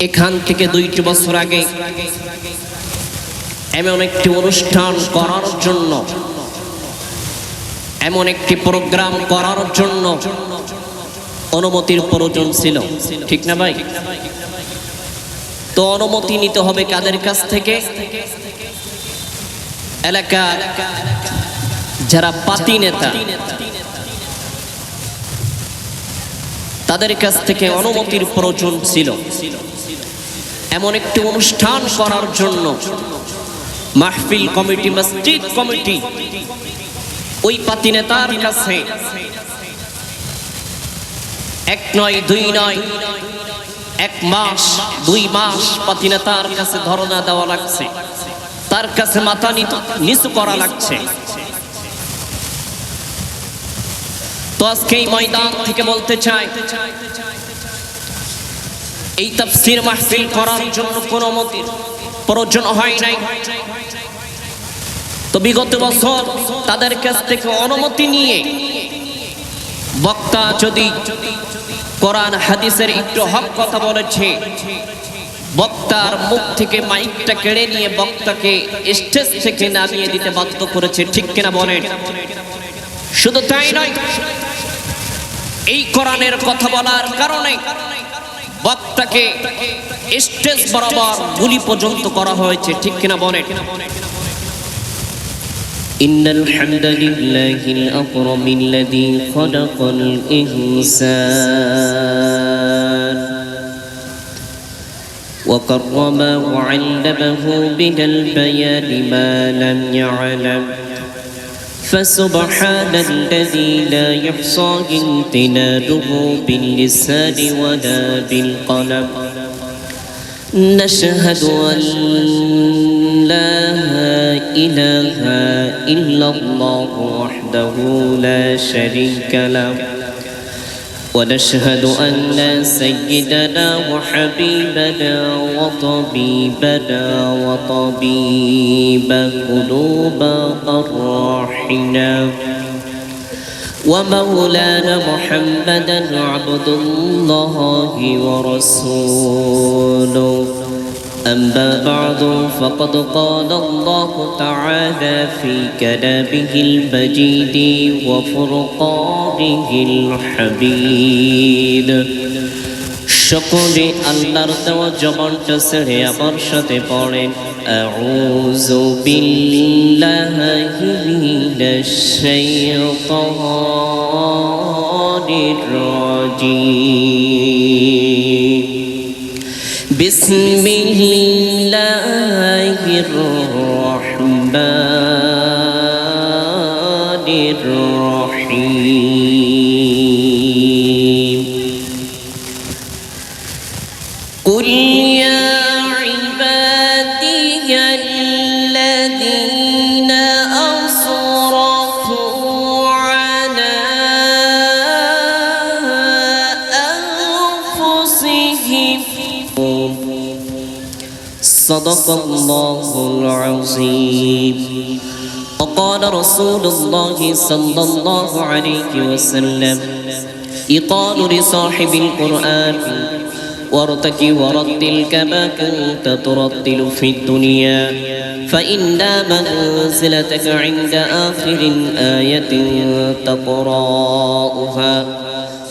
এখান থেকে দুইটি বছর আগে এমন একটি অনুষ্ঠান করার জন্য, এমন একটি প্রোগ্রাম করার জন্য অনুমতির প্রয়োজন ছিল। ঠিক না ভাই? তো অনুমতি নিতে হবে কাদের কাছ থেকে? এলাকার যারা পাতি নেতা, তাদের কাছ থেকে অনুমতির প্রয়োজন ছিল। এমন একটি অনুষ্ঠান করার জন্য মাহফিল কমিটি, মসজিদ কমিটি, ওই পাতি নেতার কাছে এক নয়, দুই নয়, এক মাস, দুই মাস পাতি নেতার কাছে ধরনা দেওয়া লাগছে। তার কাছে মাথা নিচু করা লাগছে। তো আজকে এই ময়দান থেকে বলতে চাই এই তাফসির মাহফিল করার জন্য কোনো মতির প্রয়োজন হয় নাই। তো বিগত বছর তাদের কাছ থেকে অনুমতি নিয়ে বক্তা যদি কোরআন, হাদিসের একটু হক কথা বলেছে, বক্তার মুখ থেকে মাইকটা কেড়ে নিয়ে বক্তাকে স্টেজ থেকে নামিয়ে দিতে বাধ্য করেছে, ঠিক কিনা বলেন? শুধু তাই নয়, এই কোরআনের কথা বলার কারণে বক্তাকে স্টেজ বরাবর গুলি পর্যন্ত করা হয়েছে ঠিক কিনা বলেন إن الحمد لله الأكرم الذي خلق الإنسان وكرمه وعلمه من البيان ما لم يعلم فسبحان الذي لا يحصى امتنانه باللسان ولا بالقلم. نشهد أن لا إله إلا الله وحده لا شريك له. ونشهد أن سيدنا وحبيبنا وطبيبنا وطبيب قلوب أرواحنا ومولانا محمدا عبد الله ورسوله أما بعد فقد قال الله تعالى في كلامه المجيد وفرقانه الحميد সকলে আল্লাহর দেওয়া জবানটা ছেড়ে আমার সাথে পড়েন আউযু বিল্লাহি মিনাশ শাইতানির রাজিম বিসমিল্লাহির রহমানির صدق الله العظيم. وقال رسول الله صلى الله عليه وسلم يقال لصاحب القرآن وارتك ورتل كما كنت ترتل في الدنيا. فإن منزلتك عند آخر آية تقرأها.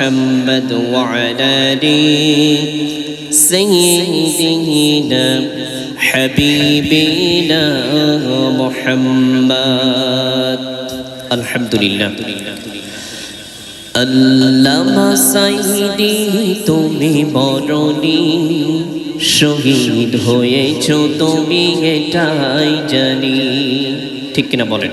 محمد وعلى آله سيدنا حبيبنا محمد الحمد لله আল্লামা সাইদি তুমি বরণি শহীদ হয়েছ তুমি এটাই জানি ঠিক কিনা বলেন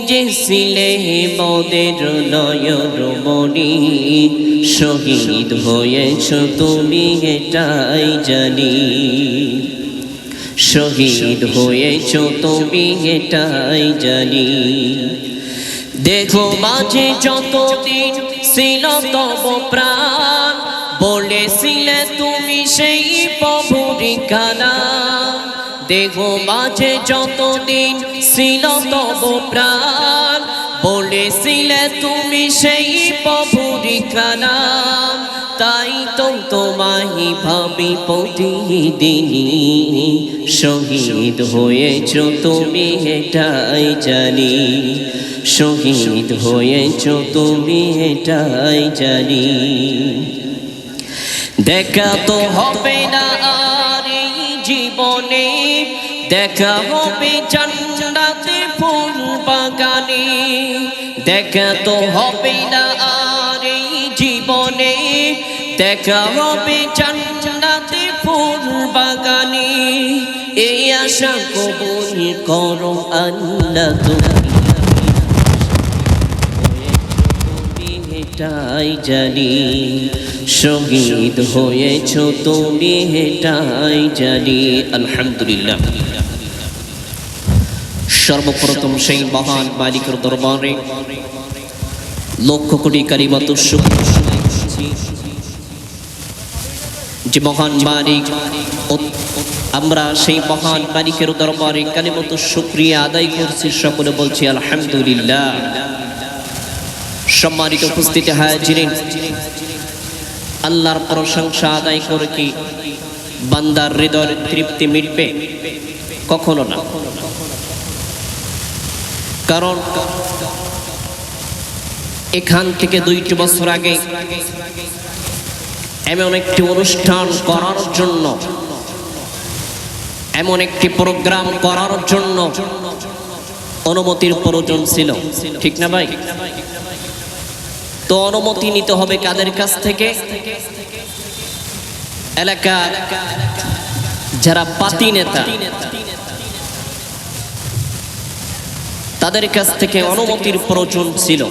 যে ছিলে মদের নয়ন মনি শহীদ হয়েছ তুমি এটাই জানি। শহীদ হয়েছ তুমি এটাই জানি। দেখো মাঝে যতদিন ছিল তব প্রাণ, বলেছিলে তুমি সেই প্রভুরি কানা। দেখো মাঝে যতদিন ছিল তব প্রাণ। বলেছিলে তুমি সেই প্রভুরি কানা তাই তো তোমায় ভাবি প্রতিদিনই শহীদ হয়েছ তুমি এটাই জানি। শহীদ হয়েছ তুমি এটাই জানি। দেখা তো হবে না দেখা হবে জান্নাতে ফুল বাগানে। দেখা তো হবে না আর এই জীবনে। দেখা হবে জান্নাতে ফুল বাগানে। এই আশা কবুল করো আল্লাহ তুমি। এটাই জানি। শহীদ হয়েছ তুমি এটাই জানি, আলহামদুলিল্লাহ। সর্বপ্রথম সেই মহান মালিকের দরবারে লক্ষ কোটি কারিমত যে মহান মালিক, আমরা সেই মহান মালিকের দরবারে কালিমত শুক্রিয়া আদায় করছি, সকলে বলছি, আলহামদুলিল্লাহ। সম্মানিত উপস্থিতি হাজিরিন আল্লাহর প্রশংসা আদায় করে কি বান্দার হৃদয়ের তৃপ্তি মিটবে? কখনো না। কারণ এখান থেকে দুইটি বছর আগে এমন একটি অনুষ্ঠান করার জন্য, এমন একটি প্রোগ্রাম করার জন্য অনুমতির প্রয়োজন ছিল। ঠিক না ভাই? তো অনুমতি নিতে হবে কাদের কাছ থেকে? এলাকার যারা পাতি নেতা, তাদের কাছ থেকে অনুমতির প্রয়োজন ছিল।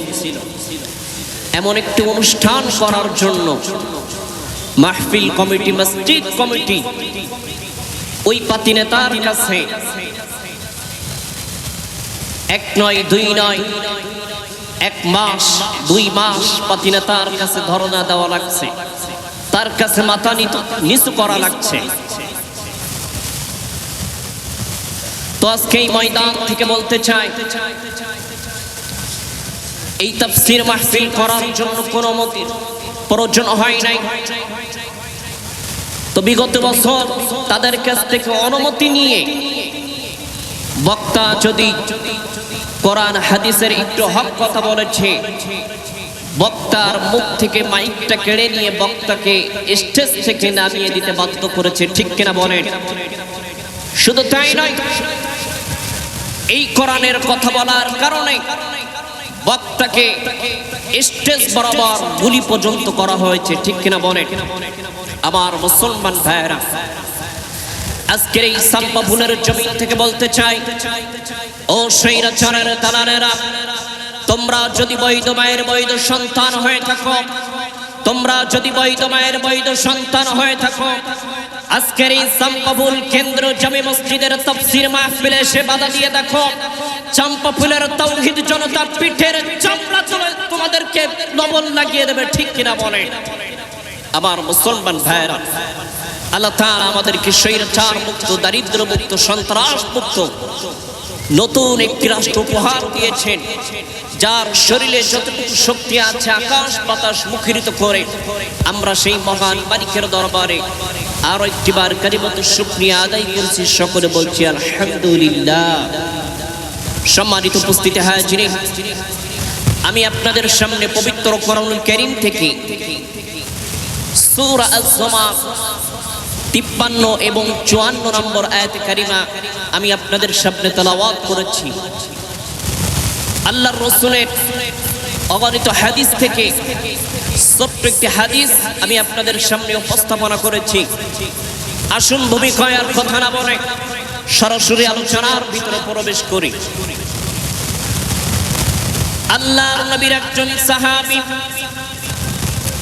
এমন একটি অনুষ্ঠান করার জন্য মাহফিল কমিটি, মসজিদ কমিটি, ওই পাতি নেতার কাছে এক নয়, দুই নয় এক মাস, দুই মাস পাতি তার কাছে ধরনা দেওয়া লাগছে। তার কাছে মাথা নিচু করা লাগছে। তো আজকে এই ময়দান থেকে বলতে চাই, এই তাফসির মাহফিল করার জন্য কোনো মতির প্রয়োজন হয় নাই। তো বিগত বছর তাদের কাছ থেকে অনুমতি নিয়ে বক্তা যদি কোরআন, হাদিসের একটু হক কথা বলেছে। বক্তার মুখ থেকে মাইকটা কেড়ে নিয়ে বক্তাকে স্টেজ থেকে নামিয়ে দিতে বাধ্য করেছে, ঠিক কিনা বলেন? শুধু তাই নয়, এই কোরআনের কথা বলার কারণে বক্তাকে স্টেজ বরাবর গুলি পর্যন্ত করা হয়েছে, ঠিক কিনা বলেন? আমার মুসলমান ভাইয়েরা আজকের এই সাম্পা ভুলের জমিন থেকে বলতে চাই, ও সৈরাচারের দালালেরা, তোমরা যদি বৈধ মায়ের বৈধ সন্তান হয়ে থাকো, তোমরা যদি বৈধ মায়ের বৈধ সন্তান হয়ে থাকো, আজকের এই সাম্পাফুল কেন্দ্র জামে মসজিদের তফসির মাহফিলে এসে বাধা দিয়ে দেখো চম্পা ফুলের তৌহিদ জনতা পিঠের চামড়া তুলে তোমাদেরকে লবণ লাগিয়ে দেবে, ঠিক কিনা বলে? আমার মুসলমান ভাইয়েরা আল্লাহ তাআলা আমাদেরকে স্বৈরাচার মুক্ত দারিদ্র মুক্ত, সন্ত্রাস মুক্ত নতুন একটি রাষ্ট্র উপহার দিয়েছেন, যার শরীরে যতটুকু শক্তি আছে, আকাশ বাতাস মুখরিত করে আমরা সেই মহান মালিকের দরবারে আরও একটিবার কারিমত শুকরিয়া আদায় করছি। সকলে বলছি, আলহামদুলিল্লাহ। সম্মানিত উপস্থিতি হাজিরিন আমি আপনাদের সামনে পবিত্র করণুল করিম থেকে সূরা আজ-জুমার তিপ্পান্ন এবং চুয়ান্ন নম্বর আয়াত কারিমা আমি আপনাদের সামনে তেলাওয়াত করেছি। আল্লাহর রসুলের অগণিত হাদিস থেকে ছোট্ট একটি হাদিস আমি আপনাদের সামনে উপস্থাপনা করেছি। আসুন ভূমিকয় আর কথা না বলে সরাসরি আলোচনার ভিতরে প্রবেশ করি। আল্লাহর নবীর একজন সাহাবী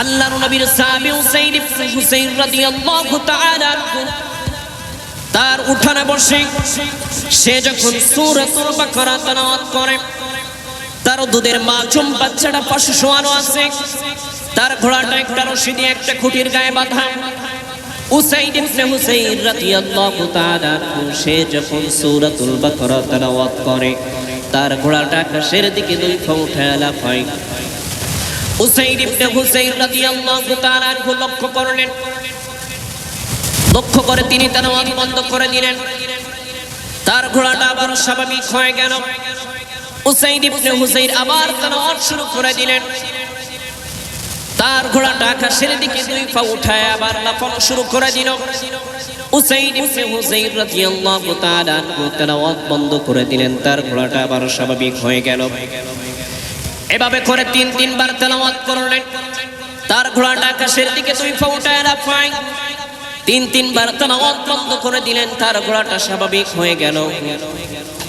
আল্লাহর নবীর সাহাবী হুসাইন ইবনে হুসাইন রাদিয়াল্লাহু তাআলা তার উঠানে বসে সে যখন সূরাতুল বাকারা তেলাওয়াত করে, তার দুধের মাছুম বাচ্চাটা পাশে শোয়ানো আছে, তার ঘোড়াটা একটা রশি দিয়ে একটা খুঁটির গায়ে বাঁধা। উসাইদ ইবনে হুসাইন রাদিয়াল্লাহু তাআলা সে যখন সূরাতুল বাকারা তেলাওয়াত করে, তার ঘোড়াটা আকাশের দিকে দুই পা উঠায় লাফায়। উসাইদ ইবনে হুসাইন রাদিয়াল্লাহু তাআলা লক্ষ্য করলেন। লক্ষ্য করে তিনি তেলাওয়াত বন্ধ করে দিলেন। তার ঘোড়াটা আবার স্বাভাবিক হয়ে গেল। উসাইদ ইবনে হুসাইন আবার তেলাওয়াত শুরু করে দিলেন। তার ঘোড়াটা আকাশের দিকে দুই পা উঠায় আবার লাফানো শুরু করে দিল। উসাইদ ইবনে হুসাইন রাদিয়াল্লাহু তাআলা তেলাওয়াত বন্ধ করে দিলেন। তার ঘোড়াটা আবার স্বাভাবিক হয়ে গেল। এভাবে করে তিন, তিনবার তেলাওয়াত করলেন। তার ঘোড়াটা আকাশের দিকে দুই পা উঠায় লাফায় তিন, তিনবার তেলাওয়াত বন্ধ করে দিলেন, তার ঘোড়াটা স্বাভাবিক হয়ে গেল।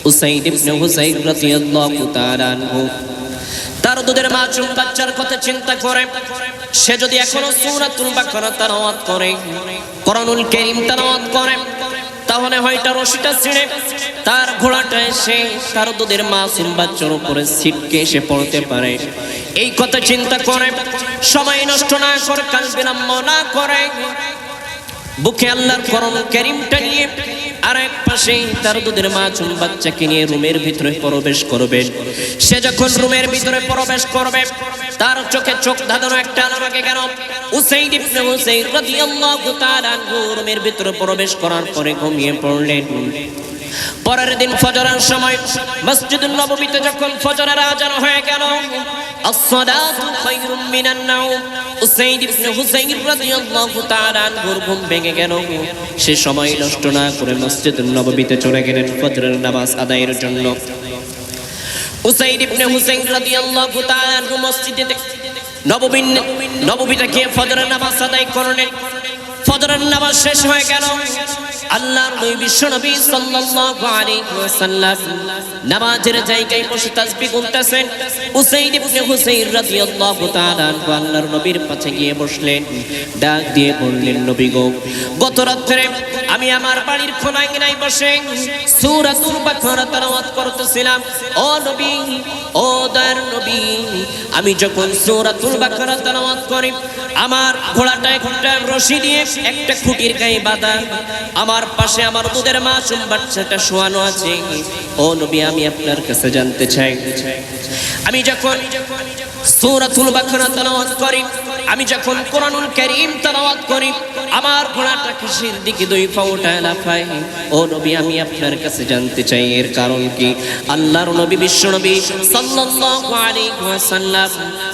উসাইদ ইবনে হুসাইন রাদিয়াল্লাহু তাআলা আনহু। তার দুধের মাছুম বাচ্চার কথা চিন্তা করে। সে যদি এখনও সূরাতুল বাকারা তেলাওয়াত করে, কোরআনুল কারীম তেলাওয়াত করে তাহলে হয়তো রশিটা ছিঁড়ে, তার ঘোড়াটা এসে তার দুধের মাসুম বাচ্চার করে ছিটকে এসে পড়তে পারে। এই কথা চিন্তা করে, সময় নষ্ট না করে কাল বিলম্ব না করে। বুকে আল্লাহর করম ক্যারিমটা নিয়ে আর এক পাশে তার দুধের মাছুম বাচ্চাকে নিয়ে রুমের ভিতরে প্রবেশ করবে। সে যখন রুমের ভিতরে প্রবেশ করবে, তার চোখে চোখ ধাঁধানো একটা আলোকে কেন উসাইদ ইবনে রাদিয়াল্লাহু তাআলা রুমের ভিতরে প্রবেশ করার পরে ঘুমিয়ে পড়লেন। পরের দিন ফজরের সময় মসজিদুল নববীতে যখন ফজরের আজান হয়ে গেল, আসসালাতু খায়রুম মিনান ইবনে হুসাইন রাদিয়াল্লাহু তাআলা ঘুম ভেঙে গেল। সে সময় নষ্ট না করে মসজিদুল নববীতে চলে গেলেন ফজরের নামাজ আদায়ের জন্য। উসাইদ ইবনে হুসাইন রাদিয়াল্লাহু তাআলা মসজিদে নববী নববীতে গিয়ে ফজরের নামাজ আদায় করলেন। ফজরের নামাজ শেষ হয়ে গেল। আল্লাহর নবী বিশ্ব নবী সাল্লাল্লাহু আলাইহি ওয়াসাল্লাম নামাজের জায়গায় বসে তাসবিহ গুনতেছেন উসাইদ ইবনে হুসাইন রাদিয়াল্লাহু তাআলা আনহু আল্লাহর নবীর কাছে গিয়ে বসলেন, ডাক দিয়ে বললেন, নবী গো, গত রাত্রে আমি আমার বাড়ির খোলা আঙিনায় বসে সূরাতুল বাকারা তেলাওয়াত করতেছিলাম। ও নবী, ও দয়ার নবী, আমি যখন সূরাতুল বাকারা তেলাওয়াত করি, আমার ঘোড়াটা একটা রশি দিয়ে একটা খুঁটির গায়ে বাঁধা। আমার পাশে আমার দুধের মাসুম বাচ্চাটা শোয়ানো আছে। ও নবী, আমি আপনার কাছে জানতে চাই। আমি যখন সূরাতুল বাকারা তেলাওয়াত করি আমি যখন কোরআনুল কারীম তেলাওয়াত করি, আমার ঘোড়াটা কিসের দিকে দুই পা উঠায় লাফায়? ও নবী, আমি আপনার কাছে জানতে চাই, এর কারণ কি? আল্লাহর নবী, বিশ্ব নবী সাল্লাল্লাহু আলাইহি ওয়াসাল্লাম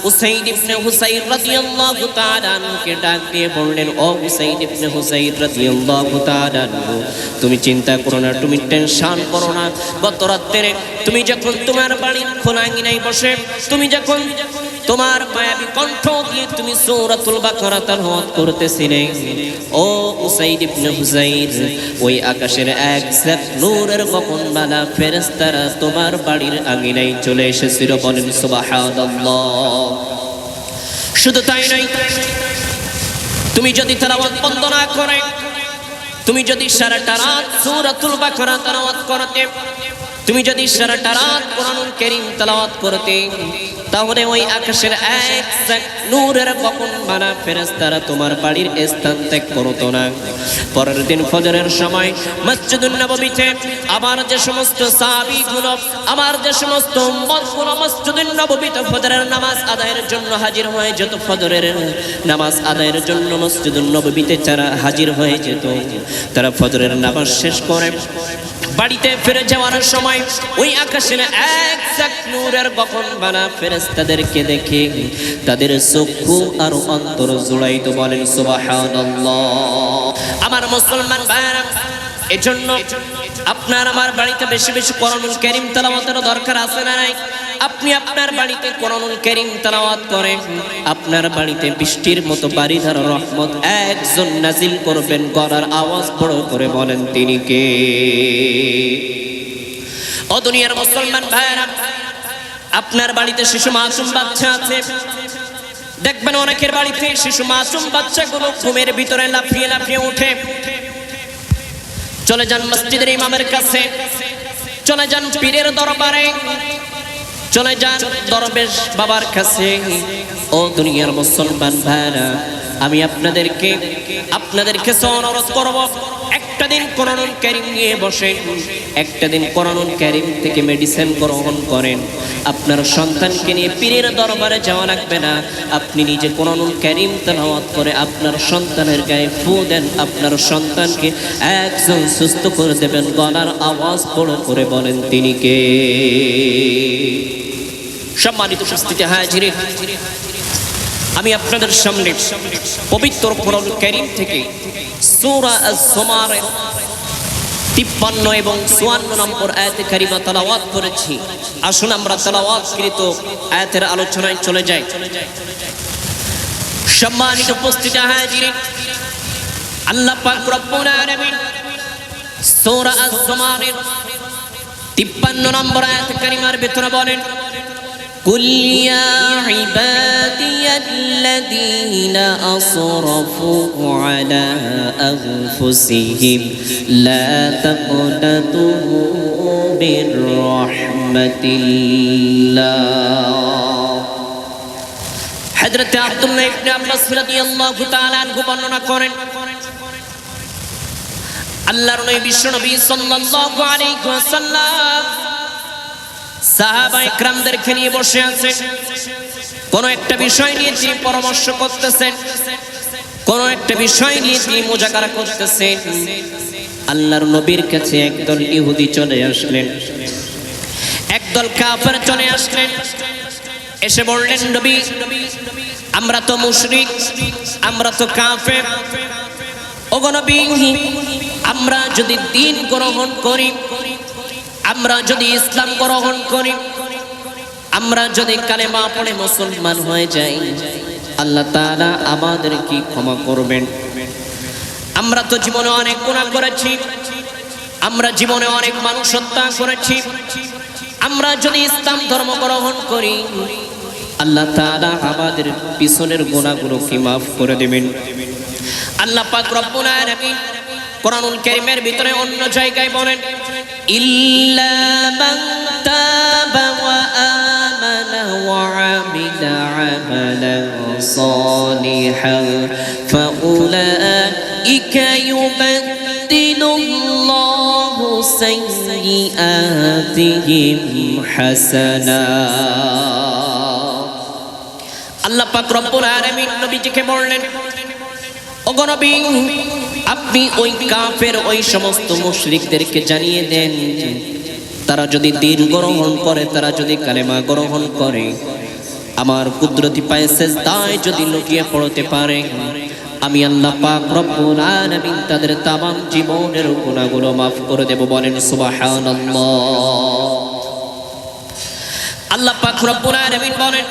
উসাইদ ইবনে হুসাইন রাদিয়াল্লাহু তাআলা আনহুকে ডাক দিয়ে বললেন, ও উসাইদ ইবনে হুসাইন রাদিয়াল্লাহু তাআলা আনহু, তুমি চিন্তা করো না, তুমি টেনশন করো না। গত রাত্রে তুমি যখন তোমার বাড়ির খোলা আঙিনায় বসে, তুমি যখন তোমার মায়াবী কণ্ঠ দিয়ে তুমি সূরাতুল বাকারা তেলাওয়াত করতেছিলে। ও উসাইদ ইবনে হুসাইন ওই আকাশের এক সাত নূরের গগনবালা ফেরেশতারা তোমার বাড়ির আঙিনায় চলে এসেছিল বলেন সুবহানাল্লাহ। শুধু তাই নয়, তুমি যদি তেলাওয়াত বন্ধ না করে, তুমি যদি সারাটা রাত সূরাতুল বাকারা তেলাওয়াত করতে তুমি যদি সারাটা রাত কোরআনুল কারীম তেলাওয়াত করতে, তাহলে ওই আকাশের এক নূরের বকন বানা ফেরেশতারা তোমার বাড়ির স্থান ত্যাগ করতো না। পরের দিন ফজরের সময় মসজিদুন নববীতে আবার যে সমস্ত সাহাবীগুলো, আমার যে সমস্ত উম্মতগুলো মসজিদুন নববীতে ফজরের নামাজ আদায়ের জন্য হাজির হয়ে যেত, ফজরের নামাজ আদায়ের জন্য মসজিদুন নববীতে যারা হাজির হয়ে যেত, তারা ফজরের নামাজ শেষ করে বাড়িতে ফিরে যাওয়ার সময় ওই আকাশে এক সাক নূরের বকন বানা ফেরেশতাদেরকে দেখে তাদের চক্ষু আর অন্তর জোড়াইত বলেন, সুবহানাল্লাহ। আমার মুসলমান ভাইরা এজন্য আপনার আমার বাড়িতে বেশি বেশি কোরআনুল কারীম তেলাওয়াতের দরকার আছে না নাই? আপনি আপনার বাড়িতে কোরআনুল কারীম তেলাওয়াত করেন, আপনার বাড়িতে বৃষ্টির মতো বাড়িধার রহমত একজন নাজিল করবেন, গলার আওয়াজ বড় করে বলেন তিনি কে? ও দুনিয়ার মুসলমান ভাইরা আপনার বাড়িতে শিশু মাসুম বাচ্চা আছে। দেখবেন অনেকের বাড়িতে শিশু মাসুম বাচ্চাগুলো ঘুমের ভিতরে লাফিয়ে লাফিয়ে উঠে। চলে যান মসজিদের ইমামের কাছে। চলে যান পীরের দরবারে। চলে যান দরবেশ বাবার কাছে। ও দুনিয়ার মুসলমান ভাইরা আমি আপনাদেরকে আপনাদেরকে অনুরোধ করব। একটা দিন কোরআনুল কারীম নিয়ে বসেন, একটা দিন কোরআনুল কারীম থেকে মেডিসিন গ্রহণ করেন। আপনার সন্তানকে নিয়ে পীরের দরবারে যাওয়া লাগবে না। আপনি নিজে কোরআনুল কারীম তেলাওয়াত করে আপনার সন্তানের গায়ে ফু দেন। আপনার সন্তানকে একজন সুস্থ করে দেবেন, গলার আওয়াজ বড় করে বলেন তিনি কে? সম্মানিত উপস্থিতি হাজিরে। আমি আপনাদের সামনে পবিত্র কোরআন ক্যারিম থেকে সূরা আজ-জুমারের 53 এবং 54 নম্বর আয়াতে কারিমা তালাওয়াত করেছি। আসুন আমরা তালাওয়াত কৃত আয়াতের আলোচনায় চলে যাই। সম্মানিত উপস্থিত হাজিরিন আল্লাহ পাক রব্বুল আলামিন সূরা আজ-জুমারের 53 নম্বর আয়াত কারিমার ভিতরে বলেন, কুল ইয়া ইবাদি الذين أسرفوا على أنفسهم لا تقنطوا من رحمة الله حضرت عبد الله بن عباس رضي الله تعالى عنه বর্ণনা করেন আল্লাহর নবী বিশ্ব নবী সাল্লাল্লাহু আলাইহি ওয়াসাল্লাম সাহাবা ইকরামদেরকে নিয়ে বসে আছেন। কোন একটা বিষয় নিয়ে তিনি পরামর্শ করতেছেন। কোন একটা বিষয় নিয়ে তিনি মোজাকারা করতেছেন। আল্লাহর নবীর কাছে একদল ইহুদি চলে আসলেন। একদল কাফের চলে আসলেন। এসে বললেন, নবী, আমরা তো মুশরিক, আমরা তো কাফের। ওগো নবী, আমরা যদি দিন গ্রহণ করি আমরা যদি ইসলাম গ্রহণ করি, আমরা যদি কালে কালেমা পড়ে মুসলমান হয়ে যাই, আল্লাহ তাআলা আমাদের কি ক্ষমা করবেন? আমরা তো জীবনে অনেক গুনাহ করেছি, আমরা জীবনে অনেক মানুষ হত্যা করেছি, আমরা যদি ইসলাম ধর্ম গ্রহণ করি, আল্লাহ তাআলা আমাদের পিছনের গুনাহগুলো কি মাফ করে দেবেন? আল্লাহ পাক রব্বুল আলামিন কোরআনুল কারীমের ভিতরে অন্য জায়গায় বলেন, ইল্লা ওয়া আমানা ওয়া আমিলা আমালান সালিহান, ফাউলাইকা ইউবাদদিলু আল্লাহু সাইয়্যাতিহিম হাসানাত আল্লাহ পাক রব্বুল আলামিন নবীজিকে বললেন, ওগো নবী আপনি ওই কাফের, ওই সমস্ত মুশরিকদেরকে জানিয়ে দেন তারা যদি দিন গ্রহণ করে, তারা যদি কালেমা গ্রহণ করে, আমার কুদরতি পায়ে সেজদায় যদি লুকিয়ে পড়তে পারে, আমি আল্লাহ পাক রব্বুল আলামিন তাদের তামাম জীবনের গুনাহগুলো মাফ করে দেব, বলেন সুবহানাল্লাহ। আল্লাহ পাক রব্বুল আলামিন বলেন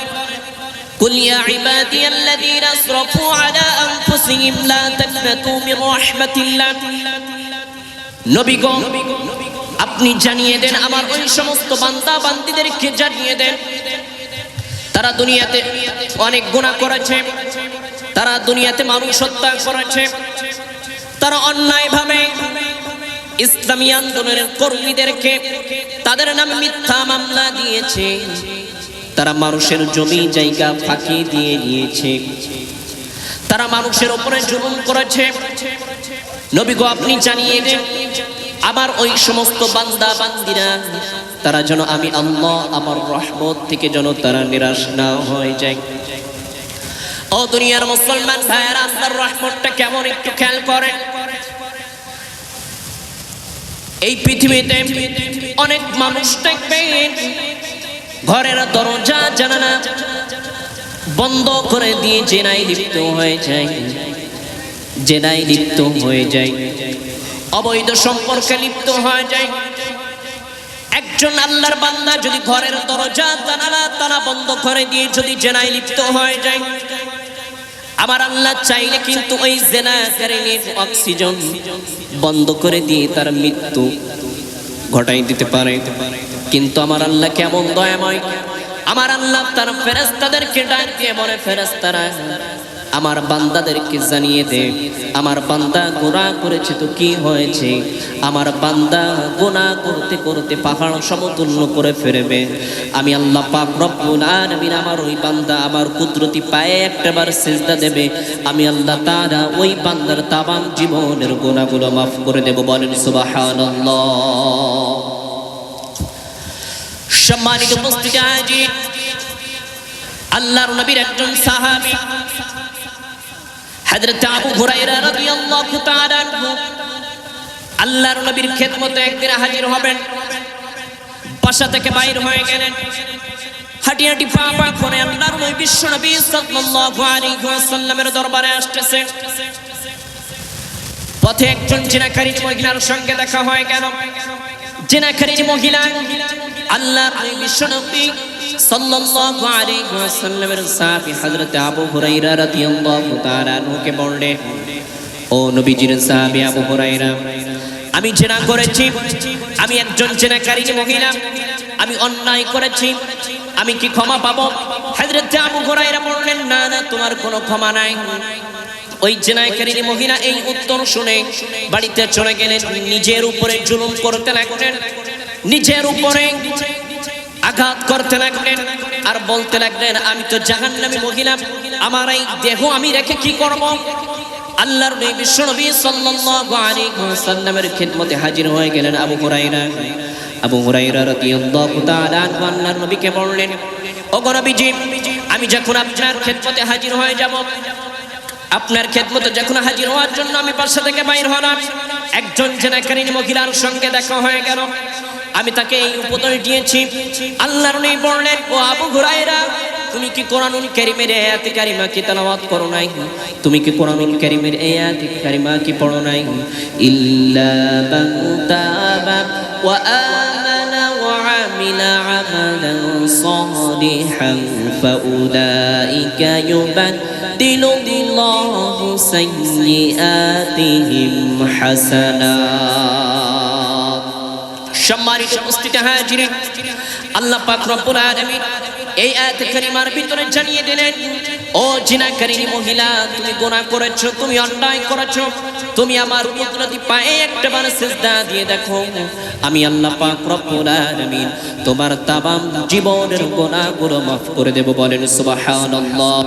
قل يا عبادي الذين اسرفوا على انفسهم لا تقنطوا من رحمة الله নবী গো আপনি জানিয়ে দেন আমার ওই সমস্ত বান্দা বান্দিদেরকে জানিয়ে দেন তারা দুনিয়াতে অনেক গুনাহ করেছে তারা দুনিয়াতে মানুষ হত্যা করেছে তারা অন্যায়ভাবে ইসলামী আন্দোলনের কর্মীদেরকে তাদের নামে মিথ্যা মামলা দিয়েছে তারা মানুষের জমি জায়গা ফাঁকি দিয়ে নিয়েছে। তারা মানুষের ওপরে জুলুম করেছে। নবী গো, আপনি জানিয়ে দেন, আমার ওই সমস্ত বান্দা বান্দিরা, তারা যেন আমি আল্লাহ, আমার রহমত থেকে যেন তারা নিরাশ না হয়ে যায়। ও দুনিয়ার মুসলমান ভাইয়ের, আল্লাহর রহমতটা কেমন একটু খেয়াল করেন এই পৃথিবীতে অনেক মানুষ দেখবেন ঘরের দরজা জানানা বন্ধ করে দিয়ে জেনাই লিপ্ত হয়ে যায়। জেনাই লিপ্ত হয়ে যায়। অবৈধ সম্পর্কে লিপ্ত হয়ে যায়। একজন আল্লাহর বান্দা যদি ঘরের দরজা, জানালা তারা বন্ধ করে দিয়ে যদি জেনাই লিপ্ত হয়ে যায়, আমার আল্লাহ চাইলে কিন্তু ওই জেনাকারীর অক্সিজেন বন্ধ করে দিয়ে তার মৃত্যু ঘটাই দিতে পারে। কিন্তু আমার আল্লাহ কেমন দয়াময়? আমার আল্লাহ তার ফেরেস্তাদেরকে ডাক দিয়ে বলে ফেরেস্তারা আমার বান্দাদেরকে জানিয়ে দে, আমার বান্দা গোনা করেছে তো কি হয়েছে? আমার বান্দা গোনা করতে করতে পাহাড় সমতুল্য করে ফেরবে আমি আল্লাহ পাক রব্বুল আলামিন আমার ওই বান্দা, আমার কুদরতি পায়ে একটাবার সেজদা দেবে। আমি আল্লাহ তাআলা ওই বান্দার তামাম জীবনের গোনাগুলো মাফ করে দেব। বলেন, সুবহানাল্লাহ। সম্মানিত উপস্থিতি। আল্লাহর নবীর একজন সাহাবী, হযরত আবু হুরায়রা রাদিয়াল্লাহু তাআলা আনহু, আল্লাহর নবীর খেদমতে একদিন হাজির হবেন। বাসা থেকে বাইর হয়ে গেলেন। হাঁটি হাঁটি পা পা করে আল্লাহর নবী বিশ্ব নবী সাল্লাল্লাহু আলাইহি ওয়াসাল্লামের দরবারে আসতেছে পথে একজন জিনাকারী মহিলার সঙ্গে দেখা হয়ে গেল। জিনাকারী মহিলা আল্লাহর নবী বিশ্ব নবী সাল্লাল্লাহু আলাইহি ওয়াসাল্লামের সাহাবী হযরত আবু হুরায়রা রাদিয়াল্লাহু তাআলা আনহুকে বললেন, ও নবীজির সাহাবী আবু হুরায়রা, আমি জেনা করেছি, আমি একজন জেনাকারী মহিলা, আমি অন্যায় করেছি, আমি কি ক্ষমা পাবো? হযরত আবু হুরায়রা বললেন, না না, তোমার কোনো ক্ষমা নাই। ওই জেনাকারীর মহিলা এই উত্তর শুনে বাড়িতে চলে গেলেন। নিজের উপরে জুলুম করতে লাগলেন। নিজের উপরে আঘাত করতে লাগলেন আর বলতে লাগলেন, আমি তো জাহান্নামী মহিলা, আমার এই দেহ আমি রেখে কি করব? আল্লাহর নবী, বিশ্বনবী সাল্লাল্লাহু আলাইহি ওয়াসাল্লামের খিদমতে হাজির হয়ে গেলেন আবু হুরায়রা। আবু হুরায়রা রাদিয়াল্লাহু তাআলা আনহু, আল্লাহর নবীকে বললেন, ওগো নবীজি, আমি যখন আপনার খিদমতে হাজির হয়ে যাব আপনার খেদমতে যখন হাজির হওয়ার জন্য আমি বাসা থেকে বাইর হলাম, একজন জেনাকারী মহিলার সঙ্গে দেখা হয়ে গেল। আমি তাকে এই উপদেশ দিয়েছি, আল্লাহর নবী বললেন, ও আবু হুরায়রা, তুমি কি কোরআনুল কারীমের আয়াত কারিমা কি তেলাওয়াত করো নাই? তুমি কি কোরআনুল কারীমের আয়াত কারিমা কি পড়ো নাই? ইল্লা মান তাবা ওয়া আমিলা আমালান সালিহান ফাউলাইকা ইউবাদদিলু আল্লাহু সাইয়্যাতিহিম হাসানাত সম্মানিত উপস্থিতি হাজির আল্লাহ পাক রব্বুল আলামিন এই আয়াত কারিমার ভিতরে জানিয়ে দিলেন, ও জিনাকারী মহিলা, তুমি গুনাহ করেছ, তুমি অন্যায় করেছ। তুমি আমার কুদরতি পায়ে একটা বার সিজদা দিয়ে দেখো, আমি আল্লাহ পাক রব্বুল আলামিন তোমার তাবাম জীবনের গুনাহগুলো মাফ করে দেব বলেন সুবহানাল্লাহ।